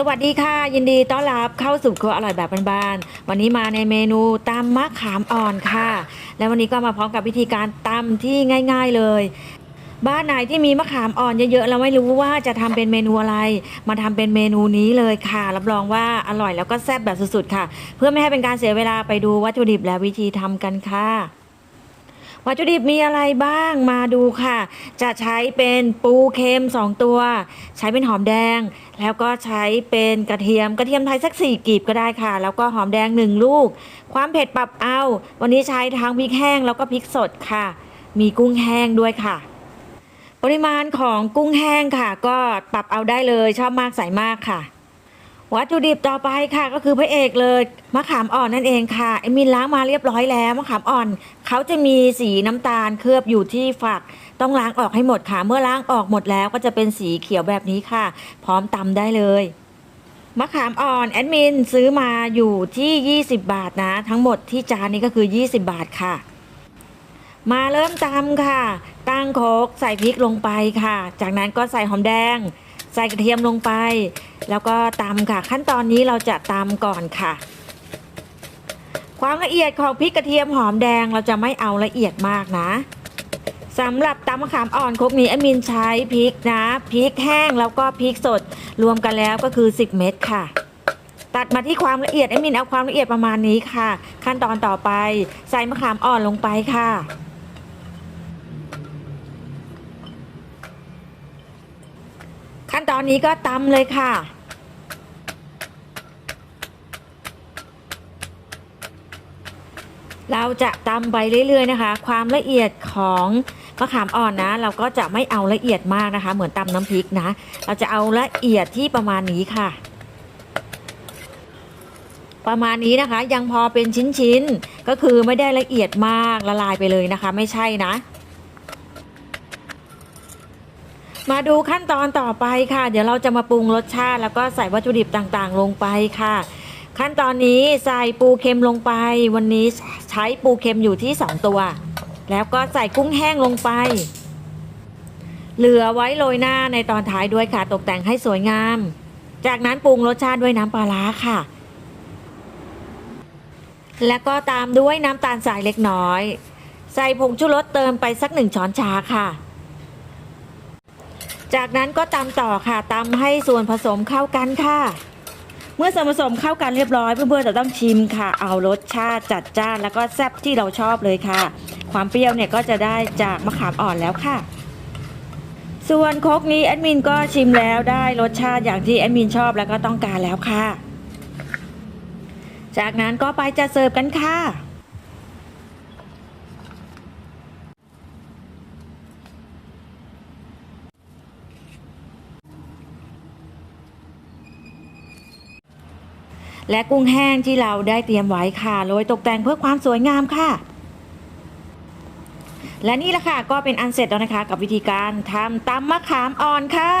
สวัสดีค่ะ ยินดีต้อนรับเข้าสู่ครัวอร่อยแบบบ้านๆวันนี้มาในเมนูตำมะขามอ่อนค่ะ และวันนี้ก็มาพร้อมกับวิธีการตำที่ง่าย ๆเลย บ้านไหนที่มีมะขามอ่อนเยอะๆแล้วไม่รู้ว่าจะทำเป็นเมนูอะไร มาทำเป็นเมนูนี้เลยค่ะ รับรองว่าอร่อยแล้วก็แซ่บแบบสุดๆค่ะ เพื่อไม่ให้เป็นการเสียเวลาไปดูวัตถุดิบและวิธีทำกันค่ะ วัตถุดิบมีอะไรบ้างมาดูค่ะ จะใช้เป็นปูเค็ม 2 ตัว ใช้เป็นหอมแดง แล้วก็ใช้เป็นกระเทียมกระเทียมไทยสักสี่กีบก็ได้ค่ะ แล้วก็หอมแดง 1 ลูก ความเผ็ดปรับเอา วันนี้ใช้ทั้งพริกแห้งแล้วก็พริกสดค่ะ มีกุ้งแห้งด้วยค่ะปริมาณของกุ้งแห้งค่ะ ก็ปรับเอาได้เลยชอบมากใส่มากค่ะ วัตถุดิบต่อไปค่ะก็คือพระเอกเลยมะขามอ่อนนั่นเองค่ะเอมินล้างมาเรียบร้อยแล้วมะขามอ่อนเขาจะมีสีน้ำตาลเคลือบอยู่ที่ฝัก ต้องล้างออกให้หมดค่ะ เมื่อล้างออกหมดแล้วก็จะเป็นสีเขียวแบบนี้ค่ะ พร้อมตำได้เลยมะขามอ่อนแอดมินซื้อมาอยู่ที่ 20 บาทนะ ทั้งหมดที่จานนี้ก็คือ 20 บาทค่ะ มาเริ่มตำค่ะ ตั้งโคกใส่พริกลงไปค่ะ จากนั้นก็ใส่หอมแดง ใส่กระเทียมลงไป แล้วก็ตำค่ะ ขั้นตอนนี้เราจะตำก่อนค่ะ ความละเอียดของพริกกระเทียมหอมแดงเราจะไม่เอาละเอียดมากนะสำหรับตำมะขามอ่อนครกนี้อมินใช้พริกนะพริกแห้งแล้วก็พริกสดรวมกันแล้วก็คือ 10 เม็ดค่ะ ตัดมาที่ความละเอียดอมินเอาความละเอียดประมาณนี้ค่ะ ขั้นตอนต่อไปใส่มะขามอ่อนลงไปค่ะ ขั้นต อนนี้ก็ตำเลยค่ะ เราจะตำไปเรื่อยๆนะคะ ความละเอียดของมะขามอ่อนนะ เราก็จะไม่เอาละเอียดมากนะคะ เหมือนตำน้ำพริกนะ เราจะเอาละเอียดที่ประมาณนี้ค่ะ ประมาณนี้นะคะยังพอเป็นชิ้นๆ ก็คือไม่ได้ละเอียดมากละลายไปเลยนะคะ ไม่ใช่นะ มาดูขั้นตอนต่อไปค่ะ เดี๋ยวเราจะมาปรุงรสชาติ แล้วก็ใส่วัตถุดิบต่างๆ ลงไปค่ะ ขั้นตอนนี้ใส่ปูเค็มลงไป วันนี้ใช้ปูเค็มอยู่ที่ 2 ตัว แล้วก็ใส่กุ้งแห้งลงไป เหลือไว้โรยหน้าในตอนท้ายด้วยค่ะ ตกแต่งให้สวยงาม จากนั้นปรุงรสชาติด้วยน้ำปลาร้าค่ะ แล้วก็ตามด้วยน้ำตาลทรายเล็กน้อย ใส่ผงชูรสเติมไปสักหนึ่งช้อนชาค่ะ จากนั้นก็ตำต่อค่ะตำให้ส่วนผสมเข้ากันค่ะ เมื่อส่วนผสมเข้ากันเรียบร้อยเพื่อนๆจะต้องชิมค่ะ เอารสชาติจัดจ้านแล้วก็แซ่บที่เราชอบเลยค่ะ ความเปรี้ยวเนี่ยก็จะได้จากมะขามอ่อนแล้วค่ะ ส่วนโคกนี้แอดมินก็ชิมแล้วได้รสชาติอย่างที่แอดมินชอบแล้วก็ต้องการแล้วค่ะ จากนั้นก็ไปจะเสิร์ฟกันค่ะ และกุ้งแห้งที่เราได้เตรียมไว้ค่ะโรยตกแต่งเพื่อความสวยงามค่ะ และนี่แหละค่ะก็เป็นอันเสร็จแล้วนะคะ กับวิธีการทำตำมะขามอ่อนค่ะ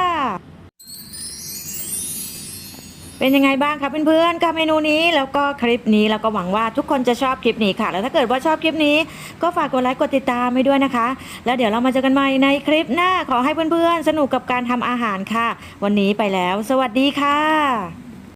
เป็นยังไงบ้างคะเพื่อนๆกับเมนูนี้แล้วก็คลิปนี้แล้วก็หวังว่าทุกคนจะชอบคลิปนี้ค่ะ แล้วถ้าเกิดว่าชอบคลิปนี้ ก็ฝากกดไลค์กดติดตามให้ด้วยนะคะ แล้วเดี๋ยวเรามาเจอกันใหม่ในคลิปหน้าขอให้เพื่อนๆ สนุกกับการทำอาหารค่ะ วันนี้ไปแล้ว สวัสดีค่ะ